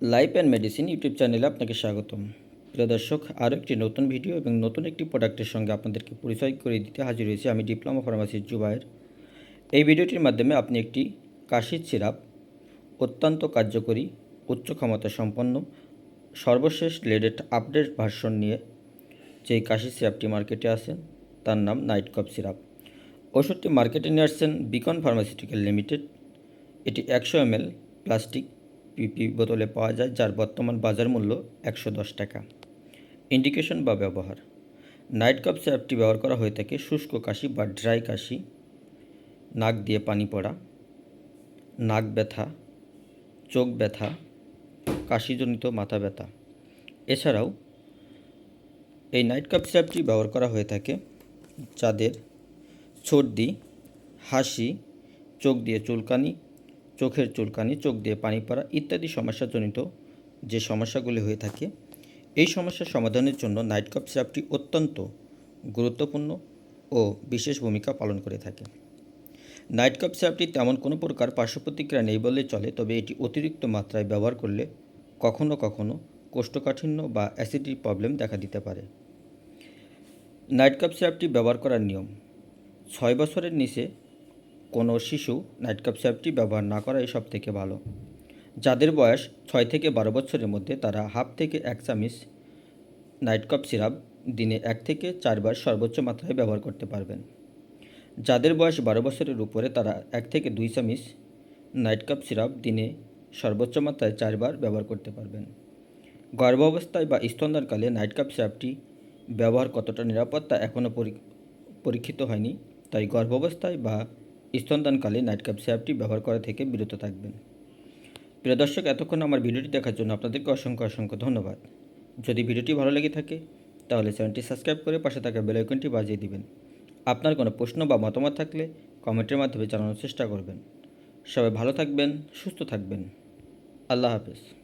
Life and medicine YouTube চ্যানেলে আপনাকে স্বাগতম। প্রিয় দর্শক, আরও একটি নতুন ভিডিও এবং নতুন একটি প্রোডাক্টের সঙ্গে আপনাদেরকে পরিচয় করে দিতে হাজির হয়েছি আমি ডিপ্লোমা ফার্মাসির জুবায়ের। এই ভিডিওটির মাধ্যমে আপনি একটি কাশির সিরাপ, অত্যন্ত কার্যকরী, উচ্চ ক্ষমতা সম্পন্ন, সর্বশেষ লেটেস্ট আপডেট ভার্সন নিয়ে যে কাশি সিরাপটি মার্কেটে আছে তার নাম নাইট কপ সিরাপ। ওষুধটি মার্কেটে নিয়ে আসছেন বিকন ফার্মাসিউটিক্যাল লিমিটেড এটি একশো এমএল প্লাস্টিক পিপি বোতলে পাওয়া যায়, যার বর্তমান বাজার মূল্য একশো দশ টাকা। ইন্ডিকেশন বা ব্যবহার। নাইট কাপ স্যাপটি ব্যবহার করা হয়ে থাকে শুষ্ক কাশি বা ড্রাই কাশি, নাক দিয়ে পানি পড়া, নাক ব্যথা, চোখ ব্যথা, কাশিজনিত মাথা ব্যথা। এছাড়াও, এই নাইট কাপ স্যাপটি ব্যবহার করা হয়ে থাকে যাদের সর্দি, হাসি, চোখ দিয়ে চুলকানি চোখের চুলকানি, চোখ দিয়ে পানি পড়া ইত্যাদি সমস্যাজনিত যে সমস্যাগুলি হয়ে থাকে, এই সমস্যার সমাধানের জন্য নাইট কাপ সিরাপটি অত্যন্ত গুরুত্বপূর্ণ ও বিশেষ ভূমিকা পালন করে থাকে। নাইট কাপ সিরাপটি তেমন কোনো প্রকার পার্শ্ব প্রতিক্রিয়া নেই বললে চলে, তবে এটি অতিরিক্ত মাত্রায় ব্যবহার করলে কখনো কখনো কোষ্ঠকাঠিন্য বা অ্যাসিডিটি প্রবলেম দেখা দিতে পারে। নাইট কাপ সিরাপটি ব্যবহার করার নিয়ম, ছয় বছরের নিচে কোনো শিশু নাইট কাপ সিরাপটি ব্যবহার না করাই সব থেকে ভালো। যাদের বয়স ছয় থেকে বারো বছরের মধ্যে তারা হাফ থেকে এক চামিচ নাইট কাপ সিরাপ দিনে এক থেকে চারবার সর্বোচ্চ মাত্রায় ব্যবহার করতে পারবেন। যাদের বয়স বারো বছরের উপরে তারা এক থেকে দুই চামিচ নাইট কাপ সিরাপ দিনে সর্বোচ্চ মাত্রায় চারবার ব্যবহার করতে পারবেন। গর্ভাবস্থায় বা স্তনদানকালে নাইট কাপ সিরাপটি ব্যবহার কতটা নিরাপদ তা এখনও পরীক্ষিত হয়নি, তাই গর্ভাবস্থায় বা স্তনদানকালে নাইট কাপ সিরাপটি ব্যবহার করা থেকে বিরত থাকবেন। প্রিয় দর্শক, এতক্ষণ আমার ভিডিওটি দেখার জন্য আপনাদেরকে অসংখ্য অসংখ্য ধন্যবাদ। যদি ভিডিওটি ভালো লেগে থাকে, তাহলে চ্যানেলটি সাবস্ক্রাইব করে পাশে থাকা বেল আইকনটি বাজিয়ে দিবেন। আপনার কোনো প্রশ্ন বা মতামত থাকলে কমেন্টের মাধ্যমে জানানোর চেষ্টা করবেন। সবাই ভালো থাকবেন, সুস্থ থাকবেন। আল্লাহ হাফেজ।